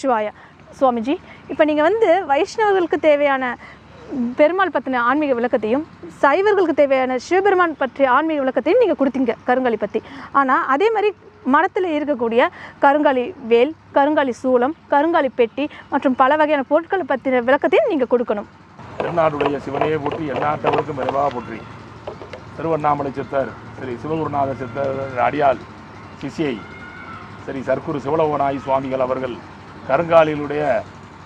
சிவாய சுவாமிஜி. இப்போ நீங்கள் வந்து வைஷ்ணவர்களுக்கு தேவையான பெருமாள் பற்றின ஆன்மீக விளக்கத்தையும் சைவர்களுக்கு தேவையான சிவபெருமான் பற்றிய ஆன்மீக விளக்கத்தையும் நீங்கள் கொடுத்தீங்க கருங்காலி பற்றி ஆனால் அதே மாதிரி மரத்தில் இருக்கக்கூடிய கருங்காலி வேல் கருங்காலி சூளம் கருங்காலி பெட்டி மற்றும் பல வகையான பொருட்களை பற்றின விளக்கத்தையும் நீங்கள் கொடுக்கணும். திருநாடுடைய சிவனையே போற்றி எந்நாட்டவருக்கும் விரைவாக போற்றி. திருவண்ணாமலை சித்தர் சரி சிவகுருநாத சித்தர் அடியால் சிசியை சரி சர்க்குரு சிவலோகநாயி சுவாமிகள் அவர்கள் கருங்காலினுடைய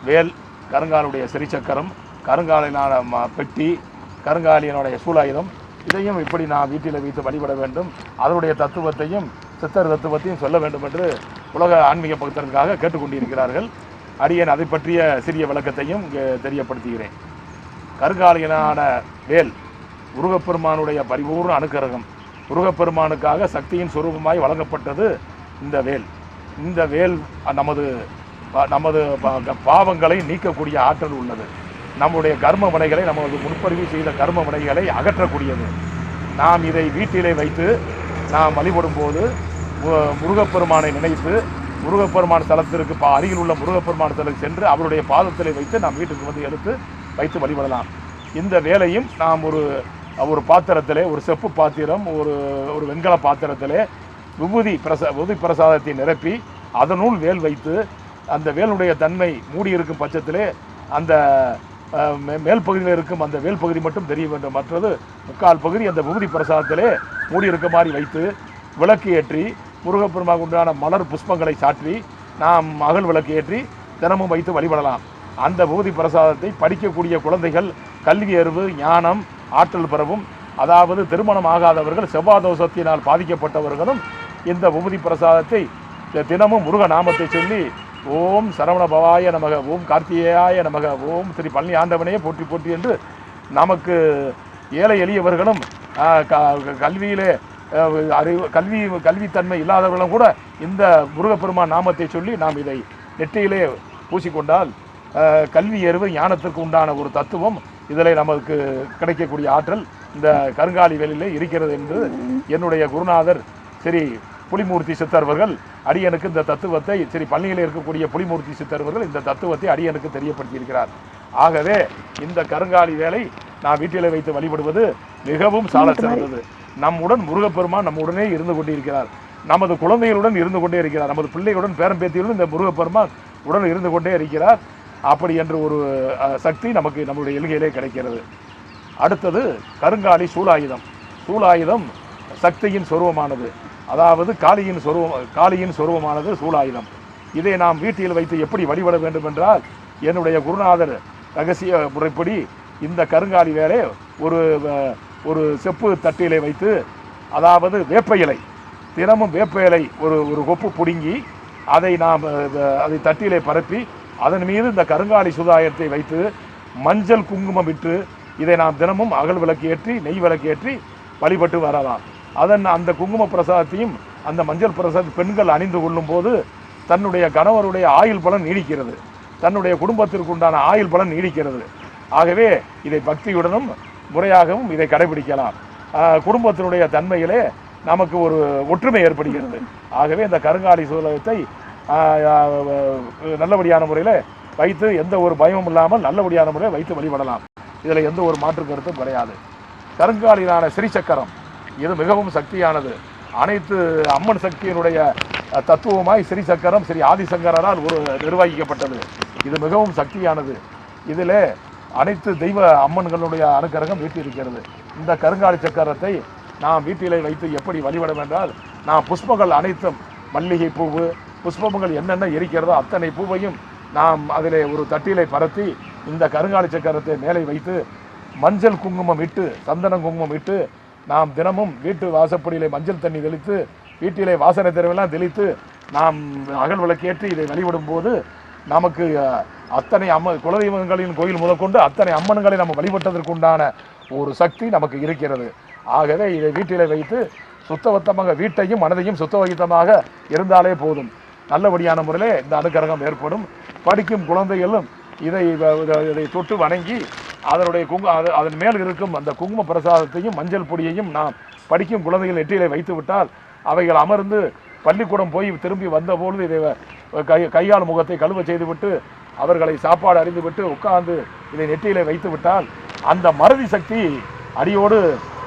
வேல் கருங்காலுடைய சிறிச்சக்கரம் கருங்காலினான ம- பெட்டி கருங்காலியனுடைய சூலாயுதம் இதையும் இப்படி நான் வீட்டில் வைத்து வழிபட வேண்டும். அதனுடைய தத்துவத்தையும் சித்தர் தத்துவத்தையும் சொல்ல வேண்டும் என்று உலக ஆன்மீக பக்தர்களுக்காக கேட்டுக்கொண்டிருக்கிறார்கள். அடியன் அதை பற்றிய சிறிய விளக்கத்தையும் இங்கே தெரியப்படுத்துகிறேன். கருங்காலியனான வேல் முருகப்பெருமானுடைய பரிபூர்ண அனுக்கிரகம். முருகப்பெருமானுக்காக சக்தியின் சுரூபமாய் வழங்கப்பட்டது இந்த வேல். இந்த வேல் நமது நமது ப- பாவங்களை நீக்கக்கூடிய ஆற்றல் உள்ளது. நம்முடைய கர்ம வினைகளை நமது முன்பதிவு செய்த கர்ம வினைகளை அகற்றக்கூடியது. நாம் இதை வீட்டிலே வைத்து நாம் வழிபடும் போது முருகப்பெருமானை நினைத்து முருகப்பெருமான் தலத்திற்கு பா அருகில் உள்ள முருகப்பெருமான் தலத்துக்கு சென்று அவருடைய பாதத்திலே வைத்து நாம் வீட்டுக்கு வந்து எடுத்து வைத்து வழிபடலாம். இந்த வேலையும் நாம் ஒரு ஒரு பாத்திரத்திலே ஒரு செப்பு பாத்திரம் ஒரு ஒரு வெண்கல பாத்திரத்திலே விபூதி பிரசா விபூதி பிரசாதத்தை நிரப்பி அதனுள் வேல் வைத்து அந்த வேலுடைய தன்மை மூடி இருக்கும் பட்சத்திலே அந்த மே- மேல் பகுதியில் இருக்கும் அந்த வேல் பகுதி மட்டும் தெரிய வேண்டும். மற்றது முக்கால் பகுதி அந்த விபூதி பிரசாதத்திலே மூடி இருக்க மாதிரி வைத்து விளக்கு ஏற்றி முருகப்பெருமாவுக்கு உண்டான மலர் புஷ்பங்களை சாற்றி நாம் மகள் விளக்கு ஏற்றி தினமும் வைத்து வழிபடலாம். அந்த விபூதி பிரசாதத்தை படிக்கக்கூடிய குழந்தைகள் கல்வி அறிவு ஞானம் ஆற்றல் பெறவும் அதாவது திருமணம் ஆகாதவர்கள் செவ்வாய் தோஷத்தினால் பாதிக்கப்பட்டவர்களும் இந்த விபூதி பிரசாதத்தை தினமும் முருக நாமத்தை சொல்லி ஓம் சரவண பவாய நமக ஓம் கார்த்திகேயாய நமக ஓம் ஸ்ரீ பழனி ஆண்டவனையே போற்றி போற்றி என்று நமக்கு ஏழை எளியவர்களும் க- கல்வியிலே அறிவு கல்வி கல்வித்தன்மை இல்லாதவர்களும் கூட இந்த முருகப்பெருமான் நாமத்தை சொல்லி நாம் இதை நெற்றியிலே பூசிக்கொண்டால் கல்வி எருவு ஞானத்திற்கு உண்டான ஒரு தத்துவம் இதில் நமக்கு கிடைக்கக்கூடிய ஆற்றல் இந்த கருங்காலி வெளியிலே இருக்கிறது என்று என்னுடைய குருநாதர் சரி புலிமூர்த்தி சித்தர்வர்கள் அடியனுக்கு இந்த தத்துவத்தை சரி பள்ளியில் இருக்கக்கூடிய புலிமூர்த்தி சித்தர்வர்கள் இந்த தத்துவத்தை அடியனுக்கு தெரியப்படுத்தியிருக்கிறார். ஆகவே இந்த கருங்காலி வேலை நான் வீட்டிலே வைத்து வழிபடுவது மிகவும் சால சிறந்தது. நம்முடன் முருகப்பெருமான் நம்முடனே இருந்து கொண்டிருக்கிறார். நமது குழந்தைகளுடன் இருந்து கொண்டே இருக்கிறார். நமது பிள்ளைகளுடன் பேரம்பேத்தியுடன் இந்த முருகப்பெருமான் உடன் இருந்து கொண்டே இருக்கிறார். அப்படி என்ற ஒரு சக்தி நமக்கு நம்முடைய எல்கையிலே கிடைக்கிறது. அடுத்தது கருங்காலி சூலாயுதம். சூலாயுதம் சக்தியின் சொருவமானது. அதாவது காளியின் சொருவம் காளியின் சொருவமானது சூலாயுதம். இதை நாம் வீட்டில் வைத்து எப்படி வழிபட வேண்டும் என்றால் என்னுடைய குருநாதர் ரகசிய முறைப்படி இந்த கருங்காலி வேலை ஒரு ஒரு செப்பு தட்டிலை வைத்து அதாவது வேப்ப இலை தினமும் வேப்ப இலை ஒரு ஒரு கொப்பு பிடுங்கி அதை நாம் அதை தட்டிலே பரப்பி அதன் மீது இந்த கருங்காலி சுதாயத்தை வைத்து மஞ்சள் குங்குமம் விட்டு இதை நாம் தினமும் அகல் விளக்கு ஏற்றி நெய் விளக்கு ஏற்றி வழிபட்டு வரலாம். அதன் அந்த குங்கும பிரசாதத்தையும் அந்த மஞ்சள் பிரசாத பெண்கள் அணிந்து கொள்ளும் போது தன்னுடைய கணவருடைய ஆயுள் பலன் நீடிக்கிறது. தன்னுடைய குடும்பத்திற்கு உண்டான ஆயுள் பலன் நீடிக்கிறது. ஆகவே இதை பக்தியுடனும் முறையாகவும் இதை கடைபிடிக்கலாம். குடும்பத்தினுடைய தன்மையிலே நமக்கு ஒரு ஒற்றுமை ஏற்படுகிறது. ஆகவே இந்த கருங்காலி சூலகத்தை நல்லபடியான முறையில் வைத்து எந்த ஒரு பயமும் இல்லாமல் நல்லபடியான முறையில் வைத்து வழிபடலாம். இதில் எந்த ஒரு மாற்று கருத்தும் கிடையாது. கருங்காலிலான ஸ்ரீசக்கரம். இது மிகவும் சக்தியானது. அனைத்து அம்மன் சக்தியினுடைய தத்துவமாய் ஸ்ரீ சக்கரம் ஸ்ரீ ஆதிசங்கரால் ஒரு நிர்வகிக்கப்பட்டது. இது மிகவும் சக்தியானது. இதில் அனைத்து தெய்வ அம்மன்களுடைய அனுக்கரகம் வீட்டிருக்கிறது இந்த கருங்காலி சக்கரத்தை நாம் வீட்டிலே வைத்து எப்படி வழிபட வேண்டால் நாம் புஷ்பங்கள் அனைத்தும் மல்லிகை பூவு புஷ்பங்கள் என்னென்ன இருக்கிறதோ அத்தனை பூவையும் நாம் அதிலே ஒரு தட்டிலை பரத்தி இந்த கருங்காலி சக்கரத்தை மேலே வைத்து மஞ்சள் குங்குமம் இட்டு சந்தனம் குங்குமம் இட்டு நாம் தினமும் வீட்டு வாசப்படியிலே மஞ்சள் தண்ணி தெளித்து வீட்டிலே வாசனை தெருவெல்லாம் தெளித்து நாம் அகல் விளக்கேற்றி இதை வழிபடும் போது நமக்கு அத்தனை அம்ம குலதெய்வங்களின் கோயில் முதற்கொண்டு அத்தனை அம்மன்களை நம்ம வழிபட்டதற்குண்டான ஒரு சக்தி நமக்கு இருக்கிறது. ஆகவே இதை வீட்டிலே வைத்து சுத்தபத்தமாக வீட்டையும் மனதையும் சுத்தவகித்தமாக இருந்தாலே போதும். நல்லபடியான முறையிலே இந்த அனுக்கிரகம் ஏற்படும். படிக்கும் குழந்தைகளும் இதை- இதை தொட்டு வணங்கி அதனுடைய குங்கு அது அதன் மேல் இருக்கும் அந்த குங்கும பிரசாதத்தையும் மஞ்சள் பொடியையும் நாம் படிக்கும் குழந்தைகள் நெற்றியிலே வைத்து விட்டால் அவைகள் அமர்ந்து பள்ளிக்கூடம் போய் திரும்பி வந்தபொழுது இதை கை கையால் முகத்தை கழுவ செய்துவிட்டு அவர்களை சாப்பாடு அறிந்துவிட்டு உட்கார்ந்து இதை நெற்றியிலே வைத்து விட்டால் அந்த மறதி சக்தி அடியோடு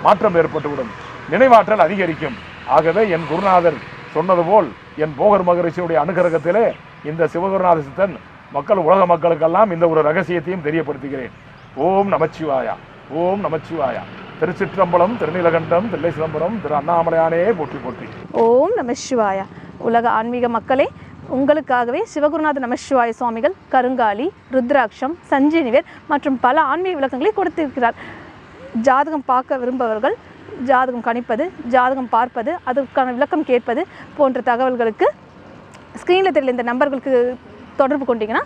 மாற்றம் ஏற்பட்டுவிடும். நினைவாற்றல் அதிகரிக்கும். ஆகவே என் குருநாதர் சொன்னது போல் என் போகர் மகரிஷியுடைய அனுகிரகத்திலே இந்த சிவகுருநாத சித்தன் மக்கள் உலக மக்களுக்கெல்லாம் இந்த ஒரு ரகசியத்தையும் தெரியப்படுத்துகிறேன். ஓம் நமச்சிவாயா. ஓம் நமச்சிவாயா. திருச்சிற்றம்பலம் திருநீலகண்டம் தில்லை சிதம்பரம் திரு அண்ணாமலையானே போற்றி போற்றி. ஓம் நமசிவாயா உலக ஆன்மீக மக்களே உங்களுக்காகவே சிவகுருநாத நமசிவாய சுவாமிகள் கருங்காலி ருத்ராட்சம் சஞ்சீனிவேர் மற்றும் பல ஆன்மீக விளக்கங்களை கொடுத்திருக்கிறார். ஜாதகம் பார்க்க விரும்பவர்கள் ஜாதகம் கணிப்பது ஜாதகம் பார்ப்பது அதற்கான விளக்கம் கேட்பது போன்ற தகவல்களுக்கு ஸ்க்ரீனில் தெரியல இந்த நம்பர்களுக்கு தொடர்பு கொண்டீங்கன்னா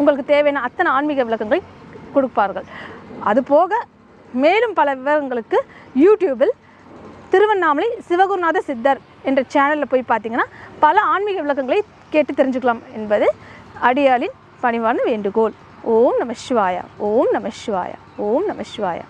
உங்களுக்கு தேவையான அத்தனை ஆன்மீக விளக்கங்களை கொடுப்பார்கள். அதுபோக மேலும் பல விவரங்களுக்கு யூடியூபில் திருவண்ணாமலை சிவகுருநாத சித்தர் என்ற சேனலில் போய் பார்த்தீங்கன்னா பல ஆன்மீக விளக்கங்களை கேட்டு தெரிஞ்சுக்கலாம் என்பது அடியாளின் பணிவான வேண்டுகோள். ஓம் நம சிவாயா ஓம் நம சிவாயா ஓம் நம சிவாயா.